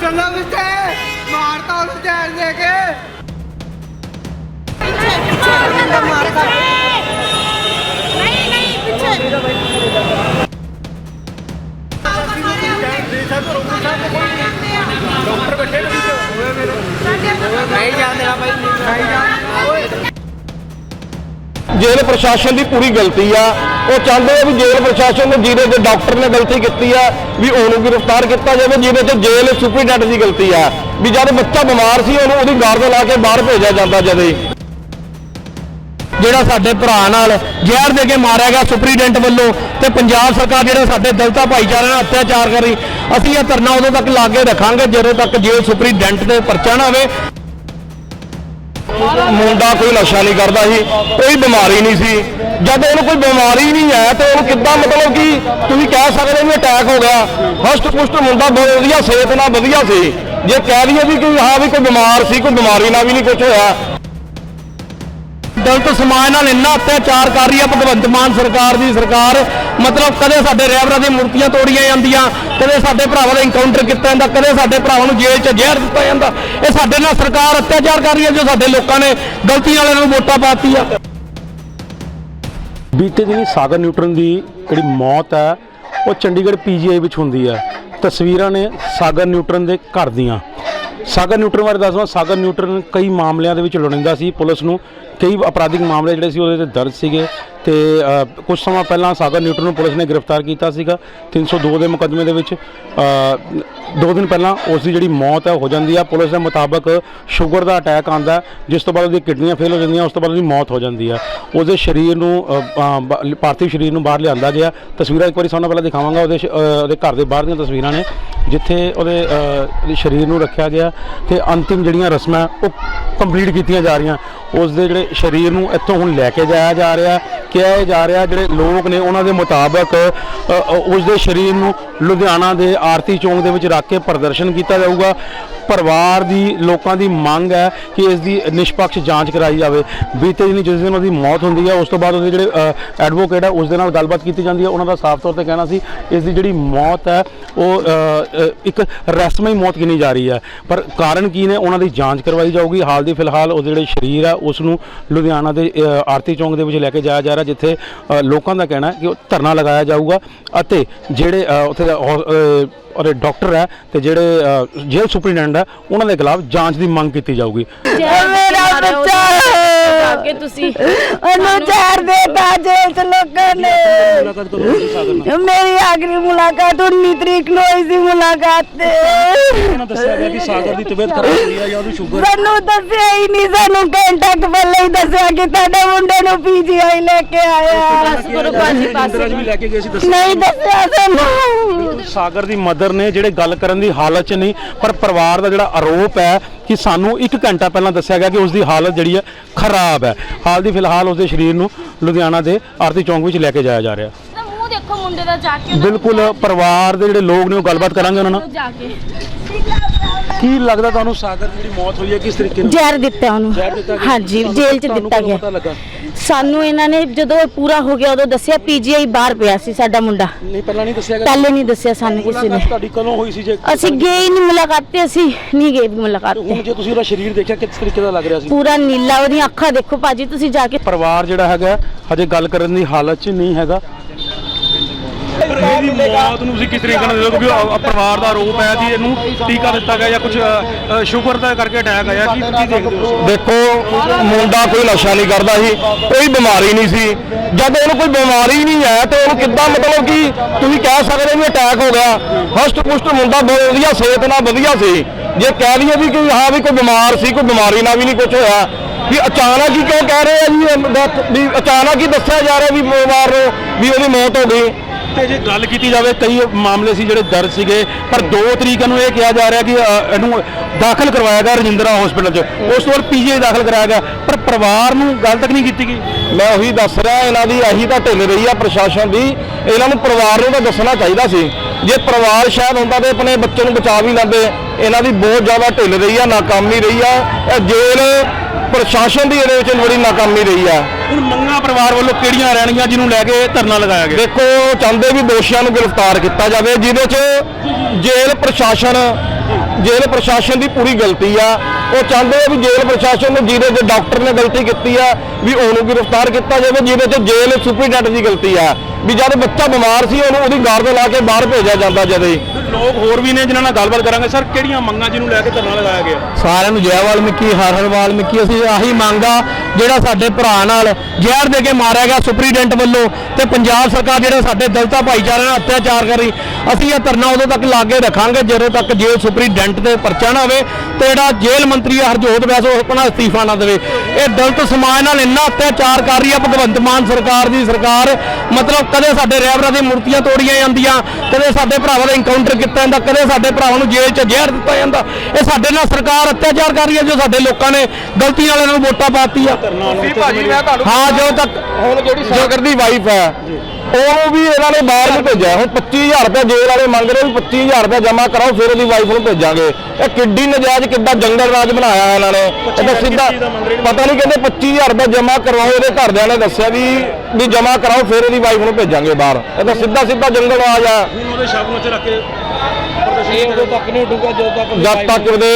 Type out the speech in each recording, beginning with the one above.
ਚਲੋ ਵਿੱਚੇ ਮਾਰਤਾ ਉਹਨੂੰ ਜ਼ਹਿਰ ਦੇ ਕੇ। ਨਹੀਂ ਨਹੀਂ ਪਿੱਛੇ। ਜੇਲ੍ਹ ਪ੍ਰਸ਼ਾਸਨ ਦੀ ਪੂਰੀ ਗਲਤੀ ਆ। ਉਹ ਚਾਹੁੰਦੇ ਆ ਵੀ ਜੇਲ੍ਹ ਪ੍ਰਸ਼ਾਸਨ ਨੇ ਜਿਹਦੇ ਤੇ ਡਾਕਟਰ ਨੇ ਗਲਤੀ ਕੀਤੀ ਆ, ਵੀ ਉਹਨੂੰ ਗ੍ਰਿਫਤਾਰ ਕੀਤਾ ਜਾਵੇ, ਜਿਹਦੇ ਤੇ ਜੇਲ੍ਹ ਸੁਪਰੀਡੈਂਟ ਦੀ ਗਲਤੀ ਆ। ਵੀ ਜਦ ਬੱਚਾ ਬਿਮਾਰ ਸੀ, ਉਹਨੂੰ ਉਹਦੀ ਗਾਰਡ ਲਾ ਕੇ ਬਾਹਰ ਭੇਜਿਆ ਜਾਂਦਾ ਜਦੇ ਜਿਹੜਾ ਸਾਡੇ ਭਰਾ ਨਾਲ ਜ਼ਹਿਰ ਦੇ ਕੇ ਮਾਰਿਆ ਗਿਆ ਸੁਪਰੀਡੈਂਟ ਵੱਲੋਂ ਤੇ ਪੰਜਾਬ ਸਰਕਾਰ ਜਿਹੜਾ ਸਾਡੇ ਦਲਤਾ ਭਾਈਚਾਰੇ ਨਾਲ ਅਤਿਆਚਾਰ ਕਰ ਰਹੀ ਅਸੀਂ ਇਹ ਧਰਨਾ ਉਦੋਂ ਤੱਕ ਲਾਗੇ ਰੱਖਾਂਗੇ ਜਦੋਂ ਤੱਕ ਜੇਲ੍ਹ ਸੁਪਰੀਡੈਂਟ ਤੇ ਪਰਚਾ ਨਾ ਹੋਵੇ ਮੁੰਡਾ ਕੋਈ ਨਸ਼ਾ ਨਹੀਂ ਕਰਦਾ ਸੀ, ਕੋਈ ਬਿਮਾਰੀ ਨਹੀਂ ਸੀ। ਜਦ ਉਹਨੂੰ ਕੋਈ ਬਿਮਾਰੀ ਨਹੀਂ ਹੈ ਤੇ ਉਹਨੂੰ ਕਿੱਦਾਂ ਮਤਲਬ ਕਿ ਤੁਸੀਂ ਕਹਿ ਸਕਦੇ ਵੀ ਅਟੈਕ ਹੋ ਗਿਆ। ਫਸਟ ਪੁਸ਼ਟ ਮੁੰਡਾ ਬਹੁਤ ਵਧੀਆ, ਸਿਹਤ ਨਾਲ ਵਧੀਆ ਸੀ। ਜੇ ਕਹਿ ਲਈਏ ਵੀ ਕਿ ਹਾਂ ਵੀ ਕੋਈ ਬਿਮਾਰ ਸੀ, ਕੋਈ ਬਿਮਾਰੀ ਨਾਲ ਵੀ ਨਹੀਂ ਕੁਝ ਹੋਇਆ ਦਲਿਤ ਸਮਾਜ ਨਾਲ ਇੰਨਾ ਅਤਿਆਚਾਰ ਕਰ ਰਹੀ ਹੈ ਭਗਵੰਤ ਮਾਨ ਸਰਕਾਰ ਦੀ ਸਰਕਾਰ। ਮਤਲਬ ਕਦੇ ਸਾਡੇ ਰਹਿਬਰਾਂ ਦੀਆਂ ਮੂਰਤੀਆਂ ਤੋੜੀਆਂ ਜਾਂਦੀਆਂ, ਕਦੇ ਸਾਡੇ ਭਰਾਵਾਂ ਦਾ ਇਨਕਾਊਂਟਰ ਕੀਤਾ ਜਾਂਦਾ, ਕਦੇ ਸਾਡੇ ਭਰਾਵਾਂ ਨੂੰ ਜੇਲ੍ਹ 'ਚ ਜ਼ਹਿਰ ਦਿੱਤਾ ਜਾਂਦਾ। ਇਹ ਸਾਡੇ ਨਾਲ ਸਰਕਾਰ ਅਤਿਆਚਾਰ ਕਰ ਰਹੀ ਹੈ ਜੋ ਸਾਡੇ ਲੋਕਾਂ ਨੇ ਗਲਤੀ ਵਾਲਿਆਂ ਨੂੰ ਵੋਟਾਂ ਪਾਤੀ ਪਾਤੀਆਂ ਬੀਤੇ ਦਿਨੀ ਸਾਗਰ ਨਿਊਟਰਨ ਦੀ ਜਿਹੜੀ ਮੌਤ ਹੈ, ਉਹ ਚੰਡੀਗੜ੍ਹ ਪੀਜੀਆਈ ਵਿੱਚ ਹੁੰਦੀ ਹੈ। ਤਸਵੀਰਾਂ ਨੇ ਸਾਗਰ ਨਿਊਟਰਨ ਦੇ ਘਰ ਦੀਆਂ। ਸਾਗਰ ਨਿਊਟਰਨ ਬਾਰੇ ਦੱਸਦਾ ਸਾਗਰ ਨਿਊਟਰਨ ਕਈ ਮਾਮਲਿਆਂ ਦੇ ਵਿੱਚ ਲੋੜਿੰਦਾ ਸੀ ਪੁਲਿਸ ਨੂੰ। ਕਈ ਅਪਰਾਧਿਕ ਮਾਮਲੇ ਜਿਹੜੇ ਸੀ ਉਹਦੇ ਤੇ ਦਰਜ ਸੀਗੇ। ਤੇ ਅ, ਕੁਝ ਸਮਾਂ ਪਹਿਲਾਂ ਸਾਗਰ ਨਿਊਟਰਨ ਨੂੰ ਪੁਲਿਸ ਨੇ ਗ੍ਰਿਫਤਾਰ ਕੀਤਾ ਸੀਗਾ। 302 ਦੇ ਮੁਕੱਦਮੇ ਦੇ ਵਿੱਚ ਦੋ ਦਿਨ ਪਹਿਲਾਂ ਉਸ ਦੀ ਜਿਹੜੀ ਮੌਤ ਹੈ ਹੋ ਜਾਂਦੀ ਹੈ ਪੁਲਿਸ ਦੇ ਮੁਤਾਬਕ ਸ਼ੂਗਰ ਦਾ ਅਟੈਕ ਆਂਦਾ ਜਿਸ ਤੋਂ ਬਾਅਦ ਉਹਦੀ ਕਿਡਨੀਆਂ ਫੇਲ ਹੋ ਜਾਂਦੀਆਂ ਉਸ ਤੋਂ ਬਾਅਦ ਉਹਦੀ ਮੌਤ ਹੋ ਜਾਂਦੀ ਹੈ ਉਹਦੇ ਸਰੀਰ ਨੂੰ ਪਾਰਥਿਵ ਸਰੀਰ ਨੂੰ ਬਾਹਰ ਲਿਆਂਦਾ ਗਿਆ। ਤਸਵੀਰਾਂ ਇੱਕ ਵਾਰੀ ਸਾਨੂੰ ਪਹਿਲਾਂ ਦਿਖਾਵਾਂਗਾ। ਉਹਦੇ ਸ਼- ਉਹਦੇ ਘਰ ਦੇ ਬਾਹਰ ਦੀਆਂ ਤਸਵੀਰਾਂ ਨੇ। ਜਿੱਥੇ ਉਹਦੇ ਅ, ਸਰੀਰ ਨੂੰ ਰੱਖਿਆ ਗਿਆ ਤੇ ਅੰਤਿਮ ਜਿਹੜੀਆਂ ਰਸਮਾਂ ਉਹ ਕੰਪਲੀਟ ਕੀਤੀਆਂ ਜਾ ਰਹੀਆਂ। ਉਸ ਦੇ ਜਿਹੜੇ ਸਰੀਰ ਨੂੰ ਇੱਥੋਂ ਹੁਣ ਲੈ ਕੇ ਜਾਇਆ ਜਾ ਰਿਹਾ ਕਿਹਾ ਜਾ ਰਿਹਾ ਜਿਹੜੇ ਲੋਕ ਨੇ ਉਹਨਾਂ ਦੇ ਮੁਤਾਬਕ ਅ, ਅ, ਉਸ ਦੇ ਸਰੀਰ ਨੂੰ ਲੁਧਿਆਣਾ ਦੇ ਆਰਤੀ ਚੌਂਕ ਦੇ ਵਿੱਚ ਰੱਖ ਕੇ ਪ੍ਰਦਰਸ਼ਨ ਕੀਤਾ ਜਾਊਗਾ। ਪਰਿਵਾਰ ਦੀ ਲੋਕਾਂ ਦੀ ਮੰਗ ਹੈ ਕਿ ਇਸ ਦੀ ਨਿਸ਼ਪਕਸ਼ ਜਾਂਚ ਕਰਾਈ ਜਾਵੇ। ਬੀਤੇ ਦਿਨੀ ਜਿਸ ਦਿਨ ਉਹਦੀ ਮੌਤ ਹੁੰਦੀ ਹੈ ਉਸ ਤੋਂ ਬਾਅਦ ਉਹਦੇ ਜਿਹੜੇ ਐਡਵੋਕੇਟ ਹੈ ਉਸ ਦੇ ਨਾਲ ਗੱਲਬਾਤ ਕੀਤੀ ਜਾਂਦੀ ਹੈ। ਉਹਨਾਂ ਦਾ ਸਾਫ਼ ਤੌਰ ਤੇ ਕਹਿਣਾ ਸੀ ਇਸ ਦੀ ਜਿਹੜੀ ਮੌਤ ਹੈ ਉਹ ਅ, ਇੱਕ ਰਹੱਸਮਈ ਮੌਤ ਗਿਣੀ ਜਾ ਰਹੀ ਹੈ। ਪਰ ਕਾਰਨ ਕੀ ਨੇ? ਉਹਨਾਂ ਦੀ ਜਾਂਚ ਕਰਵਾਈ ਜਾਊਗੀ। ਹਾਲ ਦੀ ਫਿਲਹਾਲ ਉਹ ਜਿਹੜੇ ਸਰੀਰ ਆ ਉਸ ਨੂੰ ਲੁਧਿਆਣਾ ਦੇ ਆਰਤੀ ਚੌਂਕ ਦੇ ਵਿੱਚ ਲੈ ਕੇ ਜਾਇਆ ਜਾ ਰਿਹਾ ਜਿੱਥੇ ਲੋਕਾਂ ਦਾ ਕਹਿਣਾ ਹੈ ਕਿ ਉਹ ਧਰਨਾ ਲਗਾਇਆ ਜਾਊਗਾ ਅਤੇ ਜਿਹੜੇ ਉੱਥੇ ਦਾ ਹੌ- ਅ, ਔਰ ਡਾਕਟਰ ਹੈ ਤੇ ਜਿਹੜੇ ਜੇਲ੍ਹ ਸੁਪਰੀਡੈਂਟ ਹੈ ਉਹਨਾਂ ਦੇ ਖਿਲਾਫ ਜਾਂਚ ਦੀ ਮੰਗ ਕੀਤੀ ਜਾਊਗੀ। ਮੇਰਾ ਬੱਚਾ ਅੱਗੇ ਤੁਸੀਂ ਉਹਨੂੰ ਜ਼ਹਿਰ ਦੇਤਾ ਜੇਲ੍ਹ ਚ ਲੋਕਾਂ ਨੇ। ਮੇਰੀ ਆਖਰੀ ਮੁਲਾਕਾਤ 19 ਤਰੀਕ ਨੂੰ ਹੋਈ ਸੀ ਮੁਲਾਕਾਤ ਤੇ। ਇਹਨਾਂ ਦੱਸਿਆ ਗਿਆ ਕਿ ਸਾਗਰ ਦੀ ਤਬੀਅਤ ਖਰਾਬ ਹੋਈ ਹੈ ਜਾਂ ਉਹਦੀ ਸ਼ੂਗਰ ਸਾਨੂੰ ਦੱਸਿਆ ਹੀ ਨਹੀਂ ਸਾਨੂੰ ਘੰਟਾ ਕੁ ਪਹਿਲਾਂ ਹੀ ਦੱਸਿਆ ਕਿ ਤੁਹਾਡੇ ਮੁੰਡੇ ਨੂੰ ਪੀਜੀਆਈ ਲੈ ਕੇ ਆਇਆ। ਬਸ ਕਰੋ ਭਾਜੀ ਪਾਸੇ ਵੀ ਲੈ ਕੇ ਗਏ ਸੀ ਨਹੀਂ ਦੱਸਿਆ ਸਾਨੂੰ। ਸਾਗਰ ਦੀ ਮਦਰ ਨੇ ਜਿਹੜੇ ਗੱਲ ਕਰਨ ਦੀ ਹਾਲਤ 'ਚ ਨਹੀਂ ਪਰ ਪਰਿਵਾਰ ਦਾ ਜਿਹੜਾ ਆਰੋਪ ਹੈ ਕਿ ਸਾਨੂੰ 1 ਘੰਟਾ ਪਹਿਲਾਂ ਦੱਸਿਆ ਗਿਆ ਕਿ ਉਸ ਦੀ ਹਾਲਤ ਜਿਹੜੀ ਹੈ ਖਰਾਬ ਹੈ। ਹਾਲ ਦੀ ਫਿਲਹਾਲ ਉਸ ਦੇ ਸਰੀਰ ਨੂੰ ਲੁਧਿਆਣਾ ਦੇ ਆਰਤੀ ਚੌਂਕ ਵਿੱਚ ਲੈ ਕੇ ਜਾਇਆ ਜਾ ਰਿਹਾ। ਤਾਂ ਮੂੰਹ ਦੇਖੋ ਮੁੰਡੇ ਦਾ ਜਾ ਕੇ ਬਿਲਕੁਲ ਪਰਿਵਾਰ ਦੇ ਜਿਹੜੇ ਲੋਕ ਨੇ ਉਹ ਗੱਲਬਾਤ ਕਰਾਂਗੇ ਉਹਨਾਂ ਨਾਲ। ਜਾ ਕੇ। ਕੀ ਲੱਗਦਾ ਤੁਹਾਨੂੰ ਸਾਗਰ ਦੀ ਜਿਹੜੀ ਮੌਤ ਹੋਈ ਹੈ ਕਿਸ ਤਰੀਕੇ ਨਾਲ? ਜ਼ਹਿਰ ਦਿੱਤਾ ਉਹਨੂੰ। ਜ਼ਹਿਰ ਦਿੱਤਾ ਗਿਆ? ਹਾਂਜੀ ਜੇਲ੍ਹ ਚ ਤੁਹਾਨੂੰ ਦਿੱਤਾ ਕਦੋਂ ਗਿਆ। ਪਤਾ ਲੱਗਾ? ਸਾਨੂੰ ਇਹਨਾਂ ਨੇ ਜਦੋਂ ਇਹ ਪੂਰਾ ਹੋ ਗਿਆ ਉਦੋਂ ਦੱਸਿਆ ਪੀਜੀਆਈ ਬਾਹਰ ਪਿਆ ਸੀ ਸਾਡਾ ਮੁੰਡਾ। ਨਹੀਂ ਪਹਿਲਾਂ ਨਹੀਂ ਦੱਸਿਆ ਗਿਆ। ਪਹਿਲੇ ਨਹੀਂ ਦੱਸਿਆ ਸਾਨੂੰ ਕਿਸੇ ਨੇ। ਤੁਹਾਡੀ ਕਦੋਂ ਹੋਈ ਸੀ ਜੇ ਅਸੀਂ ਗਏ ਹੀ ਨਹੀਂ ਮੁਲਾਕਾਤ ਤੇ ਅਸੀਂ ਨਹੀਂ ਗਏ ਮੁਲਾਕਾਤ ਹੁਣ ਤੇ। ਜੇ ਤੁਸੀਂ ਉਹਦਾ ਸਰੀਰ ਦੇਖਿਆ ਕਿਸ ਤਰੀਕੇ ਦਾ ਲੱਗ ਰਿਹਾ ਸੀ? ਪੂਰਾ ਨੀਲਾ ਉਹਦੀਆਂ ਅੱਖਾਂ ਦੇਖੋ ਭਾਜੀ ਤੁਸੀਂ ਜਾ ਕੇ ਪਰਿਵਾਰ ਜਿਹੜਾ ਹੈਗਾ ਹਜੇ ਗੱਲ ਕਰਨ ਦੀ ਹਾਲਤ 'ਚ ਨਹੀਂ ਹੈਗਾ। ਇਹਦੀ ਮੌਤ ਨੂੰ ਤੁਸੀਂ ਕਿਸ ਤਰੀਕੇ ਨਾਲ ਦੇਖੋ ਕਿਉਂਕਿ ਪਰਿਵਾਰ ਦਾ ਆਰੋਪ ਹੈ ਕਿ ਇਹਨੂੰ ਟੀਕਾ ਦਿੱਤਾ ਗਿਆ ਜਾਂ ਕੁਝ ਸ਼ੂਗਰ ਦਾ ਕਰਕੇ ਅਟੈਕ ਆਇਆ ਕੀ ਕੀ ਦੇਖਦੇ ਹੋ ਦੇਖੋ ਮੁੰਡਾ ਕੋਈ ਨਸ਼ਾ ਨਹੀਂ ਕਰਦਾ ਸੀ ਕੋਈ ਬਿਮਾਰੀ ਨਹੀਂ ਸੀ। ਜਦ ਉਹਨੂੰ ਕੋਈ ਬਿਮਾਰੀ ਨਹੀਂ ਹੈ ਤੇ ਉਹਨੂੰ ਕਿੱਦਾਂ ਮਤਲਬ ਕਿ ਤੁਸੀਂ ਕਹਿ ਸਕਦੇ ਵੀ ਅਟੈਕ ਹੋ ਗਿਆ? ਹਸਟ ਪੁਸ਼ਟ ਮੁੰਡਾ ਬਹੁਤ ਵਧੀਆ ਸਿਹਤ ਨਾਲ ਵਧੀਆ ਸੀ। ਜੇ ਕਹਿ ਲਈਏ ਵੀ ਕਿ ਹਾਂ ਵੀ ਕੋਈ ਬਿਮਾਰ ਸੀ ਕੋਈ ਬਿਮਾਰੀ ਨਾਲ ਵੀ ਨਹੀਂ ਕੁਝ ਹੋਇਆ ਵੀ ਅਚਾਨਕ ਹੀ ਕਿਉਂ ਕਹਿ ਰਹੇ ਆ ਜੀ ਵੀ ਅਚਾਨਕ ਹੀ ਦੱਸਿਆ ਜਾ ਰਿਹਾ ਵੀ ਬਿਮਾਰ ਨੂੰ ਵੀ ਉਹਦੀ ਮੌਤ ਹੋ ਗਈ। ਤੇ ਜੇ ਗੱਲ ਕੀਤੀ ਜਾਵੇ ਕਈ ਮਾਮਲੇ ਸੀ ਜਿਹੜੇ ਦਰਜ ਸੀਗੇ ਪਰ 2 ਤਰੀਕ ਨੂੰ ਇਹ ਕਿਹਾ ਜਾ ਰਿਹਾ ਕਿ ਅ, ਇਹਨੂੰ ਦਾਖਲ ਕਰਵਾਇਆ ਗਿਆ ਰਜਿੰਦਰਾ ਹਸਪੀਟਲ 'ਚ। ਉਸ ਤੋਂ ਬਾਅਦ ਪੀਜੀਆਈ ਦਾਖਲ ਕਰਾਇਆ ਗਿਆ। ਪਰ ਪਰਿਵਾਰ ਨੂੰ ਗੱਲ ਤੱਕ ਨਹੀਂ ਕੀਤੀ ਗਈ। ਮੈਂ ਉਹੀ ਦੱਸ ਰਿਹਾ ਇਹਨਾਂ ਦੀ ਇਹੀ ਤਾਂ ਢਿੱਲ ਰਹੀ ਆ ਪ੍ਰਸ਼ਾਸਨ ਦੀ। ਇਹਨਾਂ ਨੂੰ ਪਰਿਵਾਰ ਨੂੰ ਤਾਂ ਦੱਸਣਾ ਚਾਹੀਦਾ ਸੀ। ਜੇ ਪਰਿਵਾਰ ਸ਼ਾਇਦ ਹੁੰਦਾ ਤੇ ਆਪਣੇ ਬੱਚੇ ਨੂੰ ਬਚਾ ਵੀ ਲੈਂਦੇ। ਇਹਨਾਂ ਦੀ ਬਹੁਤ ਜ਼ਿਆਦਾ ਢਿੱਲ ਰਹੀ ਆ ਨਾਕਾਮੀ ਰਹੀ ਆ। ਇਹ ਜੇਲ੍ਹ ਪ੍ਰਸ਼ਾਸਨ ਦੀ ਇਹਦੇ ਵਿੱਚ ਬੜੀ ਨਾਕਾਮੀ ਰਹੀ ਆ। ਹੁਣ ਮੰਗਾ ਪਰਿਵਾਰ ਵੱਲੋਂ ਕਿਹੜੀਆਂ ਰਹਿਣਗੀਆਂ ਜਿਹਨੂੰ ਲੈ ਕੇ ਧਰਨਾ ਲਗਾਇਆ ਗਿਆ? ਦੇਖੋ ਚਾਹੁੰਦੇ ਵੀ ਦੋਸ਼ੀਆਂ ਨੂੰ ਗ੍ਰਿਫਤਾਰ ਕੀਤਾ ਜਾਵੇ ਜਿਹਦੇ 'ਚ ਜੇਲ੍ਹ ਪ੍ਰਸ਼ਾਸਨ ਜੇਲ੍ਹ ਪ੍ਰਸ਼ਾਸਨ ਦੀ ਪੂਰੀ ਗਲਤੀ ਆ। ਉਹ ਚਾਹੁੰਦੇ ਆ ਵੀ ਜੇਲ੍ਹ ਪ੍ਰਸ਼ਾਸਨ ਨੂੰ ਜਿਹਦੇ 'ਚ ਡਾਕਟਰ ਨੇ ਗਲਤੀ ਕੀਤੀ ਆ ਵੀ ਉਹਨੂੰ ਗ੍ਰਿਫਤਾਰ ਕੀਤਾ ਜਾਵੇ ਜਿਹਦੇ 'ਚ ਜੇਲ੍ਹ ਸੁਪਰੀਡੈਂਟ ਦੀ ਗਲਤੀ ਆ। ਵੀ ਜਦ ਬੱਚਾ ਬਿਮਾਰ ਸੀ ਉਹਨੂੰ ਉਹਦੀ ਗਾਰਡ ਲਾ ਕੇ ਬਾਹਰ ਭੇਜਿਆ ਜਾਂਦਾ ਜਦੇ। ਲੋਕ ਹੋਰ ਵੀ ਨੇ ਜਿਨ੍ਹਾਂ ਨਾਲ ਗੱਲਬਾਤ ਕਰਾਂਗੇ। ਸਰ, ਕਿਹੜੀਆਂ ਮੰਗਾਂ ਜਿਹਨੂੰ ਲੈ ਕੇ ਧਰਨਾ ਲਗਾਇਆ ਗਿਆ? ਸਾਰਿਆਂ ਨੂੰ ਜੈ ਵਾਲਮੀਕੀ, ਹਰ ਹਰ ਵਾਲਮੀਕੀ, ਅਸੀਂ ਆਹੀ ਮੰਗਾ ਜਿਹੜਾ ਸਾਡੇ ਭਰਾ ਨਾਲ ਜ਼ਹਿਰ ਦੇ ਕੇ ਮਾਰਿਆ ਗਿਆ ਸੁਪਰੀਡੈਂਟ ਵੱਲੋਂ ਤੇ ਪੰਜਾਬ ਸਰਕਾਰ ਜਿਹੜਾ ਸਾਡੇ ਦਲਿਤਾ ਭਾਈਚਾਰੇ ਨਾਲ ਅਤਿਆਚਾਰ ਕਰ ਰਹੀ, ਅਸੀਂ ਇਹ ਧਰਨਾ ਉਦੋਂ ਤੱਕ ਲਾਗੇ ਰੱਖਾਂਗੇ ਜਦੋਂ ਤੱਕ ਜੇਲ੍ਹ ਸੁਪਰੀਡੈਂਟ ਤੇ ਪਰਚਾ ਨਾ ਹੋਵੇ ਤੇ ਜਿਹੜਾ ਜੇਲ੍ਹ ਮੰਤਰੀ ਆ ਹਰਜੋਤ ਵੈਸ ਉਹ ਆਪਣਾ ਅਸਤੀਫਾ ਨਾ ਦੇਵੇ। ਇਹ ਦਲਤ ਸਮਾਜ ਨਾਲ ਇੰਨਾ ਅਤਿਆਚਾਰ ਕਰ ਰਹੀ ਹੈ ਭਗਵੰਤ ਮਾਨ ਸਰਕਾਰ ਦੀ ਸਰਕਾਰ, ਮਤਲਬ ਕਦੇ ਸਾਡੇ ਰਹਿਬਰਾਂ ਦੀ ਮੂਰਤੀਆਂ ਤੋੜੀਆਂ ਜਾਂਦੀਆਂ, ਕਦੇ ਸਾਡੇ ਭਰਾਵਾਂ ਦਾ ਇਨਕਾਊਂਟਰ ਕੀਤਾ ਜਾਂਦਾ, ਕਦੇ ਸਾਡੇ ਭਰਾਵਾਂ ਨੂੰ ਜੇਲ੍ਹ 'ਚ ਜ਼ਹਿਰ ਦਿੱਤਾ ਜਾਂਦਾ। ਇਹ ਸਾਡੇ ਨਾਲ ਸਰਕਾਰ ਅਤਿਆਚਾਰ ਕਰ ਰਹੀ ਹੈ ਜੋ ਸਾਡੇ ਲੋਕਾਂ ਨੇ ਗਲਤੀ ਨਾਲ ਇਹਨਾਂ ਨੂੰ ਵੋਟਾਂ ਪਾਤੀ ਆ ਭਾਜੀ ਮੈਂ ਤੁਹਾਨੂੰ ਹਾਂ ਜੋ ਤੱਕ ਹੁਣ ਜਿਹੜੀ ਜੋਗਰ ਦੀ ਵਾਈਫ ਹੈ। ਉਹਨੂੰ ਵੀ ਇਹਨਾਂ ਨੇ ਬਾਹਰ ਨਹੀਂ ਭੇਜਿਆ। ਹੁਣ 25000 ਰੁਪਏ ਜੇਲ੍ਹ ਵਾਲੇ ਮੰਗ ਰਹੇ ਵੀ 25000 ਰੁਪਏ ਜਮ੍ਹਾਂ ਕਰਾਓ ਫਿਰ ਉਹਦੀ ਵਾਈਫ ਨੂੰ ਭੇਜਾਂਗੇ। ਇਹ ਕਿੱਡੀ ਨਜਾਇਜ਼ ਕਿੱਦਾਂ ਜੰਗਲ ਰਾਜ ਬਣਾਇਆ ਇਹਨਾਂ ਨੇ। ਇਹ ਤਾਂ ਸਿੱਧਾ ਪਤਾ ਨਹੀਂ ਕਹਿੰਦੇ 25000 ਰੁਪਏ ਜਮ੍ਹਾਂ ਕਰਵਾਓ ਇਹਦੇ ਘਰਦਿਆਂ ਨੇ ਦੱਸਿਆ ਵੀ ਵੀ ਜਮ੍ਹਾਂ ਕਰਾਓ ਫਿਰ ਇਹਦੀ ਵਾਈਫ ਨੂੰ ਭੇਜਾਂਗੇ ਬਾਹਰ। ਇਹ ਤਾਂ ਸਿੱਧਾ ਸਿੱਧਾ ਜੰਗਲ ਰਾਜ ਆ। ਹੁਣ ਉਹਦੇ ਸ਼ਬ ਨੂੰ ਇੱਥੇ ਰੱਖ ਕੇ ਇਹ ਉਦੋਂ ਤੱਕ ਨਹੀਂ ਉੱਡੂਗਾ ਜਦੋਂ ਤੱਕ ਜਦ ਤੱਕ ਉਹਦੇ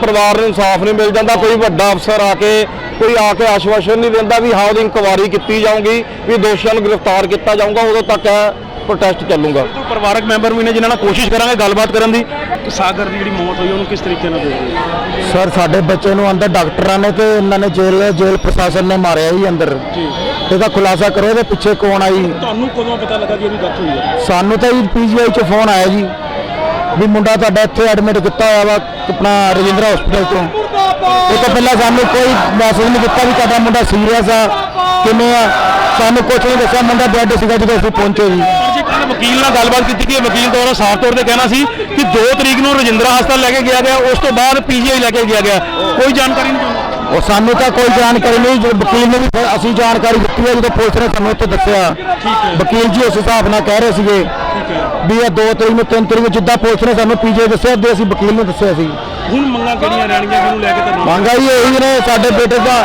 ਪਰਿਵਾਰ ਨੂੰ ਇਨਸਾਫ ਨਹੀਂ ਮਿਲ ਜਾਂਦਾ ਕੋਈ ਵੱਡਾ ਅਫਸਰ ਆ ਕੇ ਕੋਈ ਆ ਕੇ ਆਸ਼ਵਾਸਨ ਨਹੀਂ ਦਿੰਦਾ ਵੀ ਹਾਂ ਉਹਦੀ ਇਨਕੁਆਰੀ ਕੀਤੀ ਜਾਊਗੀ ਵੀ ਦੋਸ਼ੀਆਂ ਨੂੰ ਗ੍ਰਿਫਤਾਰ ਕੀਤਾ ਜਾਊਗਾ ਉਦੋਂ ਤੱਕ ਇਹ ਪ੍ਰੋਟੈਸਟ ਚੱਲੂਗਾ। ਪਰਿਵਾਰਕ ਮੈਂਬਰ ਵੀ ਨੇ ਜਿਨ੍ਹਾਂ ਨਾਲ ਕੋਸ਼ਿਸ਼ ਕਰਾਂਗੇ ਗੱਲਬਾਤ ਕਰਨ ਦੀ। ਸਾਗਰ ਦੀ ਜਿਹੜੀ ਮੌਤ ਹੋਈ ਉਹਨੂੰ ਕਿਸ ਤਰੀਕੇ ਨਾਲ ਦੇਖਦੇ ਹੋ? ਸਰ ਸਾਡੇ ਬੱਚੇ ਨੂੰ ਅੰਦਰ ਡਾਕਟਰਾਂ ਨੇ ਤੇ ਇਹਨਾਂ ਨੇ ਜੇਲ੍ਹ ਜੇਲ੍ਹ ਪ੍ਰਸ਼ਾਸਨ ਨੇ ਮਾਰਿਆ ਹੀ ਅੰਦਰ। ਇਹਦਾ ਖੁਲਾਸਾ ਕਰੋ ਇਹਦੇ ਪਿੱਛੇ ਕੌਣ ਆਈ? ਤੁਹਾਨੂੰ ਕਦੋਂ ਪਤਾ ਲੱਗਾ ਕਿ ਉਹਦੀ ਡੈਥ ਹੋਈ ਹੈ? ਸਾਨੂੰ ਤਾਂ ਜੀ ਪੀਜੀਆਈ ਚ ਫੋਨ ਆਇਆ ਜੀ ਵੀ ਮੁੰਡਾ ਤੁਹਾਡਾ ਇੱਥੇ ਐਡਮਿਟ ਕੀਤਾ ਹੋਇਆ ਵਾ ਆਪਣਾ ਰਜਿੰਦਰਾ ਹਸਪੀਟਲ ਤੋਂ। ਇਹ ਤੋਂ ਪਹਿਲਾਂ ਸਾਨੂੰ ਕੋਈ ਮੈਸੇਜ ਨਹੀਂ ਦਿੱਤਾ ਵੀ ਤੁਹਾਡਾ ਮੁੰਡਾ ਸੀਰੀਅਸ ਆ ਕਿਵੇਂ ਆ। ਸਾਨੂੰ ਕੁਝ ਨਹੀਂ ਦੱਸਿਆ ਮੁੰਡਾ ਡੈਡ ਸੀਗਾ ਜਦੋਂ ਅਸੀਂ ਪਹੁੰਚੇ ਜੀ। ਪਰ ਜੇ ਕੱਲ ਵਕੀਲ ਨਾਲ ਗੱਲਬਾਤ ਕੀਤੀ ਗਈ ਵਕੀਲ ਦੁਆਰਾ ਸਾਫ਼ ਤੌਰ ਤੇ ਕਹਿਣਾ ਸੀ ਕਿ 2 ਤਰੀਕ ਨੂੰ ਰਜਿੰਦਰਾ ਹਸਪਤਾਲ ਲੈ ਕੇ ਗਿਆ ਗਿਆ ਉਸ ਤੋਂ ਬਾਅਦ ਪੀਜੀਆਈ ਲੈ ਕੇ ਗਿਆ ਗਿਆ। ਕੋਈ ਜਾਣਕਾਰੀ ਨਹੀਂ ਉਹ ਸਾਨੂੰ ਤਾਂ ਕੋਈ ਜਾਣਕਾਰੀ ਨਹੀਂ ਜੋ ਵਕੀਲ ਨੇ ਵੀ ਫਿਰ ਅਸੀਂ ਜਾਣਕਾਰੀ ਦਿੱਤੀ ਹੈ ਜਦੋਂ ਪੁਲਿਸ ਨੇ ਸਾਨੂੰ ਇੱਥੇ ਦੱਸਿਆ। ਵਕੀਲ ਜੀ ਉਸ ਹਿਸਾਬ ਨਾਲ ਕਹਿ ਰਹੇ ਸੀਗੇ। ਵੀ ਇਹ 2 ਤਰੀਕ ਨੂੰ 3 ਤਰੀਕ ਨੂੰ ਜਿੱਦਾਂ ਪੁਲਿਸ ਨੇ ਸਾਨੂੰ ਪੀਜੀਆਈ ਦੱਸਿਆ ਅੱਧੇ ਅਸੀਂ ਵਕੀਲ ਨੂੰ ਦੱਸਿਆ ਸੀ। ਹੁਣ ਮੰਗਾਂ ਕਿਹੜੀਆਂ ਰਹਿਣਗੀਆਂ ਜਿਹਨੂੰ ਲੈ ਕੇ ਧਰਨਾ? ਮੰਗਾ ਹੀ ਇਹੀ ਨੇ ਸਾਡੇ ਬੇਟੇ ਦਾ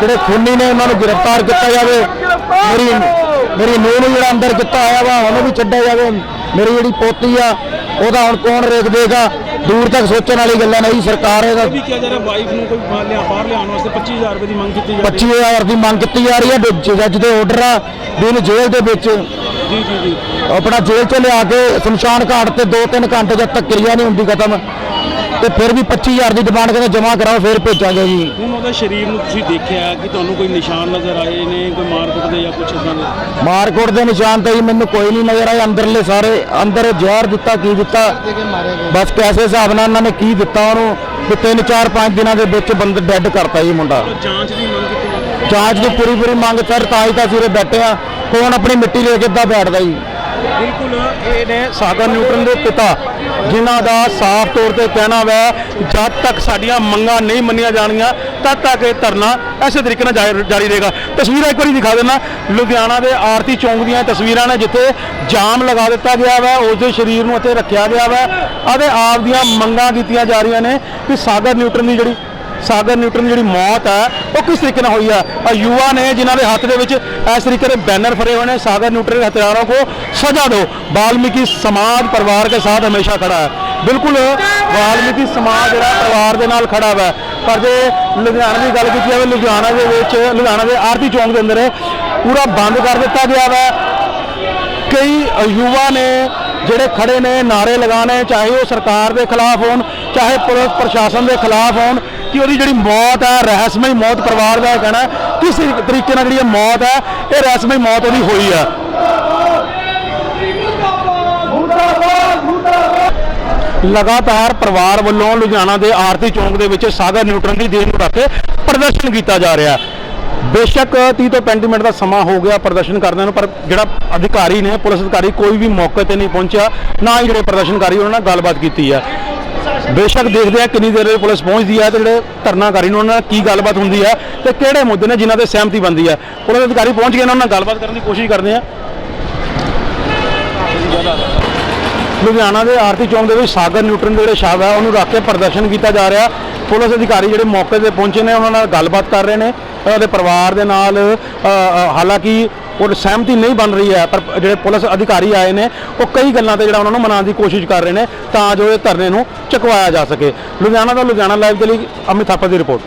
ਜਿਹੜੇ ਖੂਨੀ ਨੇ ਉਹਨਾਂ ਨੂੰ ਗ੍ਰਿਫਤਾਰ ਕੀਤਾ ਜਾਵੇ। ਮੇਰੀ ਮੇਰੀ ਨੂੰਹ ਨੂੰ ਜਿਹੜਾ ਅੰਦਰ ਕੀਤਾ ਆਇਆ ਵਾ ਉਹਨੂੰ ਵੀ ਛੱਡਿਆ ਜਾਵੇ। ਮੇਰੀ ਜਿਹੜੀ ਪੋਤੀ ਆ ਉਹਦਾ ਹੁਣ ਕੌਣ ਰੇਖ ਦੇਗਾ? ਦੂਰ ਤੱਕ ਸੋਚਣ ਵਾਲੀ ਗੱਲਾਂ ਨਹੀਂ ਸਰਕਾਰ ਇਹਦਾ ਵੀ ਕਿਹਾ ਜਾ ਰਿਹਾ ਵਾਈਫ ਨੂੰ ਕੋਈ ਬਾਹਰ ਲਿਆ ਬਾਹਰ ਲਿਆਉਣ ਵਾਸਤੇ 25000 ਰੁਪਏ ਦੀ ਮੰਗ ਕੀਤੀ ਜਾ ਰਹੀ 25000 ਦੀ ਮੰਗ ਕੀਤੀ ਜਾ ਰਹੀ ਹੈ ਜੱਜ ਦੇ ਆਰਡਰ ਆ ਵੀ ਇਹਨੂੰ ਜੇਲ੍ਹ ਦੇ ਵਿੱਚ ਹੈ ਜੀ ਜੀ ਜੀ। ਆਪਣਾ ਜੇਲ੍ਹ ਚ ਲਿਆ ਕੇ ਸ਼ਮਸ਼ਾਨ ਘਾਟ ਤੇ 2-3 ਘੰਟੇ ਜਦ ਤੱਕ ਕਿਰਿਆ ਨਹੀਂ ਹੁੰਦੀ ਖਤਮ ਤੇ ਫਿਰ ਵੀ 25000 ਦੀ ਡਿਮਾਂਡ ਕਹਿੰਦੇ ਜਮ੍ਹਾਂ ਕਰਾਓ ਫਿਰ ਭੇਜਾਂਗੇ ਜੀ। ਹੁਣ ਉਹਦੇ ਸਰੀਰ ਨੂੰ ਤੁਸੀਂ ਦੇਖਿਆ ਕਿ ਤੁਹਾਨੂੰ ਕੋਈ ਨਿਸ਼ਾਨ ਨਜ਼ਰ ਆਏ ਨੇ ਕੋਈ ਮਾਰ ਕੁੱਟ ਦੇ ਜਾਂ ਕੁਛ ਇਦਾਂ ਦੇ? ਮਾਰਕੋਟ ਦੇ ਨਿਸ਼ਾਨ ਤਾਂ ਜੀ ਮੈਨੂੰ ਕੋਈ ਨਹੀਂ ਨਜ਼ਰ ਆਇਆ ਅੰਦਰਲੇ ਸਾਰੇ ਅੰਦਰ ਜ਼ਹਿਰ ਦਿੱਤਾ ਕੀ ਦਿੱਤਾ? ਬਸ ਕੈਸੇ ਹਿਸਾਬ ਨਾਲ ਇਹਨਾਂ ਨੇ ਕੀ ਦਿੱਤਾ ਉਹਨੂੰ ਕਿ 3 4 5 ਦਿਨਾਂ ਦੇ ਵਿੱਚ ਬੰਦ ਡੈੱਡ ਕਰਤਾ ਜੀ ਮੁੰਡਾ। ਜਾਂਚ ਦੀ ਮੰਗ ਕੀਤੀ। ਜਾਂਚ ਦੀ ਪੂਰੀ ਪੂਰੀ ਮੰਗ ਸਰ, ਤਾਂ ਹੀ ਤਾਂ ਅਸੀਂ ਉਰੇ ਬੈਠੇ ਆ ਕੌਣ ਆਪਣੀ ਮਿੱਟੀ ਲੈ ਕੇ ਇੱਦਾਂ ਬੈਠਦਾ ਜੀ? ਬਿਲਕੁਲ, ਇਹ ਨੇ ਸਾਗਰ ਨਿਊਟਨ ਦੇ ਪਿਤਾ, ਜਿਨ੍ਹਾਂ ਦਾ ਸਾਫ਼ ਤੌਰ ਤੇ ਕਹਿਣਾ ਵੈ, ਜਦ ਤੱਕ ਸਾਡੀਆਂ ਮੰਗਾਂ ਨਹੀਂ ਮੰਨੀਆਂ ਜਾਣੀਆਂ ਤਦ ਤੱਕ ਇਹ ਧਰਨਾ ਇਸੇ ਤਰੀਕੇ ਨਾਲ ਜਾਰੀ ਜਾਰੀ ਰਹੇਗਾ। ਤਸਵੀਰਾਂ ਇੱਕ ਵਾਰੀ ਦਿਖਾ ਦੇਣਾ ਲੁਧਿਆਣਾ ਦੇ ਆਰਤੀ ਚੌਂਕ ਦੀਆਂ ਤਸਵੀਰਾਂ ਨੇ, ਜਿੱਥੇ ਜਾਮ ਲਗਾ ਦਿੱਤਾ ਗਿਆ ਵੈ, ਉਸ ਦੇ ਸਰੀਰ ਨੂੰ ਇੱਥੇ ਰੱਖਿਆ ਗਿਆ ਵੈ। ਅਤੇ ਆਪ ਦੀਆਂ ਮੰਗਾਂ ਕੀਤੀਆਂ ਜਾ ਰਹੀਆਂ ਨੇ ਕਿ ਸਾਗਰ ਨਿਊਟਨ ਦੀ ਜਿਹੜੀ ਸਾਗਰ ਨਿਊਟਨ ਜਿਹੜੀ ਮੌਤ ਹੈ, ਉਹ ਕਿਸ ਤਰੀਕੇ ਨਾਲ ਹੋਈ ਹੈ? ਆ ਯੁਵਾ ਨੇ ਜਿਨ੍ਹਾਂ ਦੇ ਹੱਥ ਦੇ ਵਿੱਚ ਇਸ ਤਰੀਕੇ ਦੇ ਬੈਨਰ ਫਰੇ ਹੋਏ ਨੇ। ਸਾਗਰ ਨਿਊਟਨ ਦੇ ਹਥਿਆਰਾਂ ਕੋ ਸਜ਼ਾ ਦਿਓ। ਬਾਲਮੀਕੀ ਸਮਾਜ ਪਰਿਵਾਰ ਦੇ ਸਾਥ ਹਮੇਸ਼ਾ ਖੜਾ ਹੈ। ਬਿਲਕੁਲ, ਵਾਲਮੀਕੀ ਸਮਾਜ ਜਿਹੜਾ ਪਰਿਵਾਰ ਦੇ ਨਾਲ ਖੜਾ ਹੈ ਪਰ ਜੇ ਲੁਧਿਆਣਾ ਦੀ ਗੱਲ ਕੀਤੀ ਜਾਵੇ, ਲੁਧਿਆਣਾ ਦੇ ਵਿੱਚ, ਲੁਧਿਆਣਾ ਦੇ ਆਰਤੀ ਚੌਂਕ ਦੇ ਅੰਦਰ ਪੂਰਾ ਬੰਦ ਕਰ ਦਿੱਤਾ ਗਿਆ ਹੈ ਕਈ ਯੁਵਾ ਨੇ ਜਿਹੜੇ ਖੜੇ ਨੇ ਨਾਰੇ ਲਗਾਣੇ ਚਾਹੇ ਉਹ ਸਰਕਾਰ ਦੇ ਖਿਲਾਫ ਹੋਣ ਚਾਹੇ ਪੁਲਿਸ ਪ੍ਰਸ਼ਾਸਨ ਦੇ ਖਿਲਾਫ ਹੋਣ ਕਿ ਉਹਦੀ ਜਿਹੜੀ ਮੌਤ ਹੈ, ਰਹੱਸਮਈ ਮੌਤ ਪਰਿਵਾਰ ਦਾ ਇਹ ਕਹਿਣਾ ਕਿਸ ਤਰੀਕੇ ਨਾਲ ਜਿਹੜੀ ਇਹ ਮੌਤ ਹੈ, ਇਹ ਰਹੱਸਮਈ ਮੌਤ ਉਹਦੀ ਹੋਈ ਹੈ ਲਗਾਤਾਰ ਪਰਿਵਾਰ ਵੱਲੋਂ ਲੁਧਿਆਣਾ ਦੇ ਆਰਤੀ ਚੌਂਕ ਦੇ ਵਿੱਚ ਸਾਗਰ ਨਿਊਟਨ ਦੀ ਦੇਹ ਨੂੰ ਰੱਖ ਕੇ ਪ੍ਰਦਰਸ਼ਨ ਕੀਤਾ ਜਾ ਰਿਹਾ ਹੈ। ਬੇਸ਼ੱਕ 30 ਤੋਂ 35 ਮਿੰਟ ਦਾ ਸਮਾਂ ਹੋ ਗਿਆ ਪ੍ਰਦਰਸ਼ਨ ਕਰਦਿਆਂ ਨੂੰ, ਪਰ ਜਿਹੜਾ ਅਧਿਕਾਰੀ ਨੇ, ਪੁਲਿਸ ਅਧਿਕਾਰੀ ਕੋਈ ਵੀ ਮੌਕੇ ਤੇ ਨਹੀਂ ਪਹੁੰਚਿਆ, ਨਾ ਹੀ ਜਿਹੜੇ ਪ੍ਰਦਰਸ਼ਨਕਾਰੀ ਉਹਨਾਂ ਨਾਲ ਗੱਲਬਾਤ ਕੀਤੀ ਹੈ ਬੇਸ਼ੱਕ ਦੇਖਦੇ ਆ ਕਿੰਨੀ ਦੇਰ ਵਿੱਚ ਪੁਲਿਸ ਪਹੁੰਚਦੀ ਹੈ ਤੇ ਜਿਹੜੇ ਧਰਨਾਕਾਰੀ ਨੇ ਉਹਨਾਂ ਨਾਲ ਕੀ ਗੱਲਬਾਤ ਹੁੰਦੀ ਹੈ ਤੇ ਕਿਹੜੇ ਮੁੱਦੇ ਨੇ ਜਿਨ੍ਹਾਂ ਤੇ ਸਹਿਮਤੀ ਬਣਦੀ ਹੈ ਪੁਲਿਸ ਅਧਿਕਾਰੀ ਪਹੁੰਚ ਕੇ ਉਹਨਾਂ ਨਾਲ ਗੱਲਬਾਤ ਕਰਨ ਦੀ ਕੋਸ਼ਿਸ਼ ਕਰਦੇ ਆ। ਲੁਧਿਆਣਾ ਦੇ ਆਰਤੀ ਚੌਂਕ ਦੇ ਵਿੱਚ ਸਾਗਰ ਨਿਊਟਰਨ ਦੇ ਜਿਹੜੇ ਸ਼ਵ ਹੈ ਉਹਨੂੰ ਰੱਖ ਕੇ ਪ੍ਰਦਰਸ਼ਨ ਕੀਤਾ ਜਾ ਰਿਹਾ। ਪੁਲਿਸ ਅਧਿਕਾਰੀ ਜਿਹੜੇ ਮੌਕੇ ਤੇ ਪਹੁੰਚੇ ਨੇ, ਉਹਨਾਂ ਨਾਲ ਗੱਲਬਾਤ ਕਰ ਰਹੇ ਨੇ। ਉਹਨਾਂ ਦੇ ਪਰਿਵਾਰ ਦੇ ਨਾਲ ਹਾਲਾਂਕਿ ਉਹ ਸਹਿਮਤੀ ਨਹੀਂ ਬਣ ਰਹੀ ਹੈ, ਪਰ ਜਿਹੜੇ ਪੁਲਿਸ ਅਧਿਕਾਰੀ ਆਏ ਨੇ, ਉਹ ਕਈ ਗੱਲਾਂ ਤੇ ਜਿਹੜਾ ਉਹਨਾਂ ਨੂੰ ਮਨਾਉਣ ਦੀ ਕੋਸ਼ਿਸ਼ ਕਰ ਰਹੇ ਨੇ, ਤਾਂ ਜੋ ਇਹ ਧਰਨੇ ਨੂੰ ਚੁਕਵਾਇਆ ਜਾ ਸਕੇ। ਲੁਧਿਆਣਾ ਦਾ ਲੁਧਿਆਣਾ ਲਾਈਵ ਦੇ ਲਈ ਅਮਿਤ ਥਾਪਾ ਦੀ ਰਿਪੋਰਟ।